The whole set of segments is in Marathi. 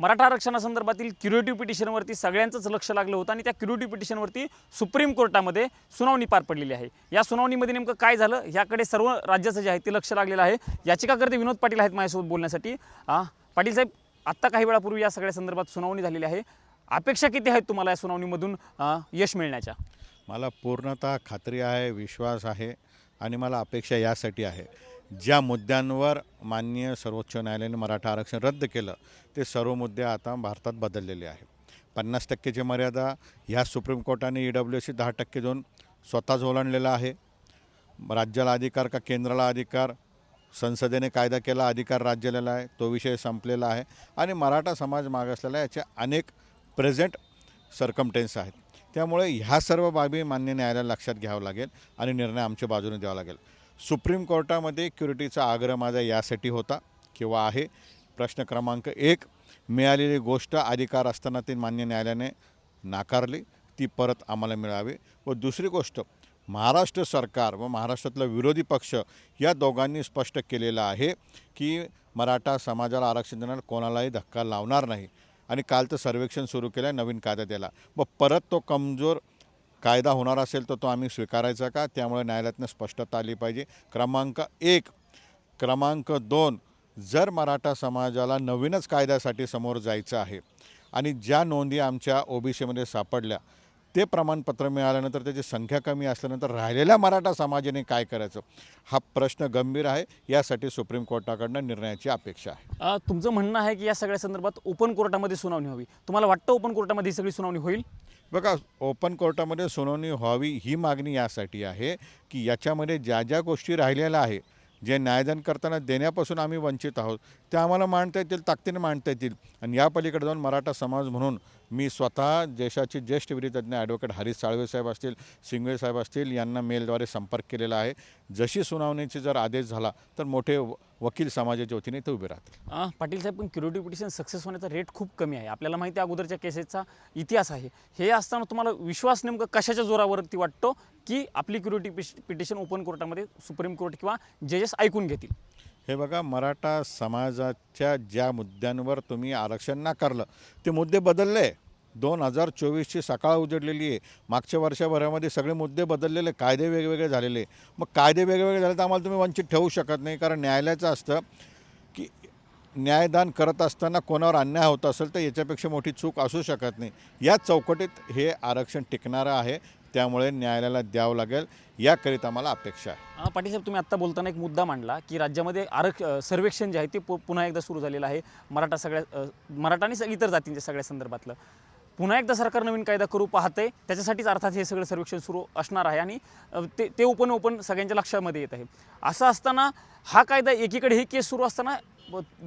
मराठा आरक्षणासंदर्भातील क्युरेटिव्ह पिटिशनवरती सगळ्यांचंच लक्ष लागलं होतं आणि त्या क्युरेटिव्ह पिटिशनवरती सुप्रीम कोर्टामध्ये सुनावणी पार पडलेली आहे. या सुनावणीमध्ये नेमकं काय झालं? याकडे सर्व राज्याचं जे आहे ते लक्ष लागलेलं आहे. याचिकाकर्ते विनोद पाटील आहेत माझ्यासोबत बोलण्यासाठी. पाटील साहेब आत्ता काही वेळापूर्वी या सगळ्या संदर्भात सुनावणी झालेली आहे. अपेक्षा किती आहेत तुम्हाला या सुनावणीमधून यश मिळण्याच्या? मला पूर्णतः खात्री आहे विश्वास आहे आणि मला अपेक्षा यासाठी आहे. ज्या मुद्द्यांवर माननीय सर्वोच्च न्यायालयाने मराठा आरक्षण रद्द केलं ते सर्व मुद्दे आता भारतात बदललेले आहे पन्नास टक्केची मर्यादा ह्या सुप्रीम कोर्टाने ई डब्ल्यू सी दहा टक्के देऊन स्वतःच ओलांडलेला आहे. राज्याला अधिकार का केंद्राला अधिकार? संसदेने कायदा केला अधिकार राज्याला आहे तो विषय संपलेला आहे. आणि मराठा समाज मागासलेला आहे याचे अनेक प्रेझेंट सरकमटेन्स आहेत. त्यामुळे ह्या सर्व बाबी मान्य न्यायालयाला लक्षात घ्यावं लागेल आणि निर्णय आमच्या बाजूने द्यावा लागेल. सुप्रीम कोर्टामध्ये क्युरिटीचा आग्रह माझा यासाठी होता किंवा आहे. प्रश्न क्रमांक एक मिळालेली गोष्ट अधिकार असताना ती मान्य न्यायालयाने नाकारली ती परत आम्हाला मिळावी. व दुसरी गोष्ट महाराष्ट्र सरकार व महाराष्ट्रातला विरोधी पक्ष या दोघांनी स्पष्ट केलेलं आहे की मराठा समाजाला आरक्षण देणार कोणालाही धक्का लावणार नाही. आणि कालचं सर्वेक्षण सुरू केलं आहे नवीन कायदा द्यायला व परत तो कमजोर कायदा होणार असेल तर तो आम्ही स्वीकारायचा का? त्यामुळे न्यायालयातनं स्पष्टता आली पाहिजे. क्रमांक एक क्रमांक दोन जर मराठा समाजाला नवीनच कायद्यासाठी समोर जायचं आहे आणि ज्या नोंदी आमच्या ओबीसीमध्ये सापडल्या ते प्रमाणपत्र मिळाल्यानंतर त्याची संख्या कमी असल्यानंतर राहिलेल्या मराठा समाजाने काय करायचं? हा प्रश्न गंभीर आहे. यासाठी सुप्रीम कोर्टाकडनं निर्णयाची अपेक्षा आहे. तुमचं म्हणणं आहे की या सगळ्या संदर्भात ओपन कोर्टामध्ये सुनावणी व्हावी तुम्हाला वाटतं ओपन कोर्टामध्ये ही सगळी सुनावणी होईल? बघा ओपन कोर्टामध्ये सुनावणी व्हावी ही मागणी यासाठी आहे की याच्यामध्ये ज्या ज्या गोष्टी राहिलेल्या आहे जे न्यायदान करताना देण्यापासून आम्ही वंचित आहोत. ते आम्हाला मांडता येतील ताकदीने मांडता येतील. आणि या पलीकडे जाऊन मराठा समाज म्हणून मी स्वतः देशाचे ज्येष्ठ विधितज्ञ ॲडव्होकेट हरीश साळवे साहेब असतील सिंगवे साहेब असतील यांना मेलद्वारे संपर्क केलेला आहे. जशी सुनावणीची जर आदेश झाला तर मोठे व- वकील समाजाच्या वतीने ते उभे राहतील. पाटील साहेब पण क्युरेटिव्ह पिटिशन सक्सेस होण्याचा रेट खूप कमी आहे. आपल्याला माहिती आहे अगोदरच्या केसेसचा इतिहास आहे. हे असताना तुम्हाला विश्वास नेमकं कशाच्या जोरावरती वाटतो की आपली क्युरेटिव्ह पिटिशन ओपन कोर्टामध्ये सुप्रीम कोर्ट किंवा जजेस ऐकून घेतील? हे बघा मराठा समाजाच्या ज्या मुद्द्यांवर तुम्ही आरक्षण नाकारलं ते मुद्दे बदलले. दोन हजार चोवीसची सकाळ उजडलेली आहे. मागच्या वर्षभरामध्ये सगळे मुद्दे बदललेले कायदे वेगवेगळे झालेले. मग कायदे वेगवेगळे झाले तर आम्हाला तुम्ही वंचित ठेवू शकत नाही. कारण न्यायालयाचं असतं की न्यायदान करत असताना कोणावर अन्याय होत असेल तर याच्यापेक्षा मोठी चूक असू शकत नाही. या चौकटीत हे आरक्षण टिकणारं आहे. त्यामुळे न्यायालयाला द्यावं लागेल. याकरिता मला अपेक्षा आहे. पाटील साहेब तुम्ही आत्ता बोलताना एक मुद्दा मांडला की राज्यामध्ये आरक्ष सर्वेक्षण जे आहे ते पु- पुन्हा एकदा सुरू झालेलं आहे. मराठा सगळ्या मराठा आणि इतर जातींच्या सगळ्या संदर्भातलं. पुन्हा एकदा सरकार नवीन कायदा करू पाहते. त्याच्यासाठीच अर्थात हे सगळं सर्वेक्षण सुरू असणार आहे आणि ते ते ओपन ओपन सगळ्यांच्या लक्षामध्ये येत आहे. असं असताना हा कायदा एकीकडे हे केस सुरू असताना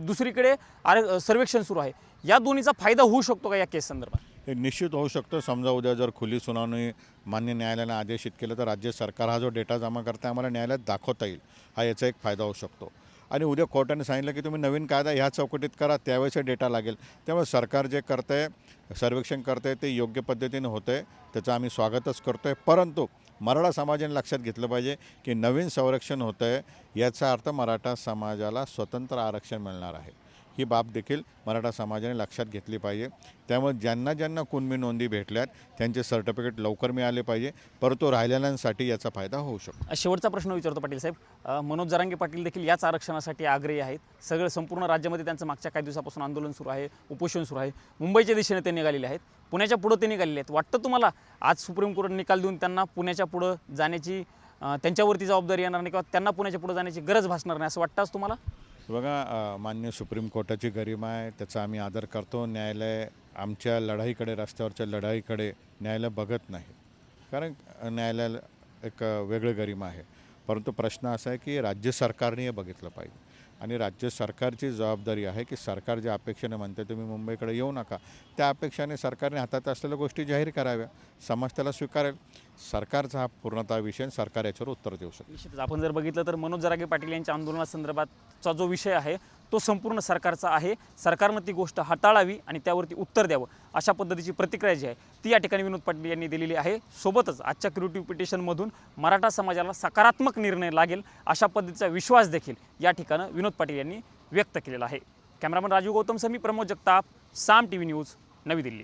दुसरीकडे आर सर्वेक्षण सुरू आहे. या दोन्हीचा फायदा होऊ शकतो का या केस संदर्भात? हे निश्चित होऊ शकतं. समजा उद्या जर खुली सुनावणी मान्य न्यायालयानं आदेशित केलं तर राज्य सरकार हा जो डेटा जमा करता आम्हाला न्यायालयात दाखवता येईल. हा याचा एक फायदा होऊ शकतो. आणि उद्या कोर्टाने सांगितलं की तुम्ही नवीन कायदा ह्या चौकटीत करा त्यावेळेस डेटा लागेल. त्यामुळे सरकार जे करतं आहे सर्वेक्षण करतं आहे ते योग्य पद्धतीने होतं आहे त्याचं आम्ही स्वागतच करतो आहे परंतु मराठा समाजाने लक्षात घेतलं पाहिजे की नवीन संरक्षण होतं आहे याचा अर्थ मराठा समाजाला स्वतंत्र आरक्षण मिळणार आहे. ही बाब देखील मराठा समाजाने लक्षात घेतली पाहिजे. त्यामुळे ज्यांना ज्यांना कुणबी नोंदी भेटल्यात त्यांचे सर्टिफिकेट लवकर मिळाले पाहिजे. परंतु राहिलेल्यांसाठी याचा फायदा होऊ शकतो. शेवटचा प्रश्न विचारतो पाटील साहेब. मनोज जरांगे पाटील देखील याच आरक्षणासाठी आग्रही आहेत. सगळं संपूर्ण राज्यामध्ये त्यांचं मागच्या काही दिवसापासून आंदोलन सुरू आहे उपोषण सुरू आहे. मुंबईच्या दिशेने ते निघालेले आहेत. पुण्याच्या पुढं ते निघालेले आहेत. वाटतं तुम्हाला आज सुप्रीम कोर्ट निकाल देऊन त्यांना पुण्याच्या पुढं जाण्याची त्यांच्यावरती जबाबदारी येणार नाही किंवा त्यांना पुण्याच्या पुढं जाण्याची गरज भासणार नाही असं वाटतं तुम्हाला? बघा मान्य सुप्रीम कोर्टाची गरिमा आहे त्याचा आम्ही आदर करतो. न्यायालय आमच्या लढाईकडे रस्त्यावरच्या लढाईकडे न्यायालय बघत नाही. कारण न्यायालयाला एक वेगळं गरिमा आहे. परंतु प्रश्न असा आहे की राज्य सरकारने हे बघितलं पाहिजे. आणि राज्य सरकारची जबाबदारी आहे की सरकार ज्या अपेक्षेने म्हणते तुम्ही मुंबईकडे येऊ नका. त्या अपेक्षाने सरकारने हातात असलेल्या गोष्टी जाहीर कराव्या. समाज त्याला स्वीकारेल. सरकारचा हा पूर्णतः विषय सरकार याच्यावर उत्तर देऊ शकतो. निश्चितच. आपण जर बघितलं तर मनोज जरागे पाटील यांच्या आंदोलनासंदर्भातचा जो विषय आहे तो संपूर्ण सरकारचा आहे. सरकारनं ती गोष्ट हाताळावी आणि त्यावरती उत्तर द्यावं अशा पद्धतीची प्रतिक्रिया जी आहे ती या ठिकाणी विनोद पाटील यांनी दिलेली आहे. सोबतच आजच्या क्रिएटिव्ह पिटिशनमधून मराठा समाजाला सकारात्मक निर्णय लागेल अशा पद्धतीचा विश्वास देखील या ठिकाणं विनोद पाटील यांनी व्यक्त केलेला आहे. कॅमेरामन राजीव गौतम समी Pramod Jagtap Saam T V news Navi Delhi.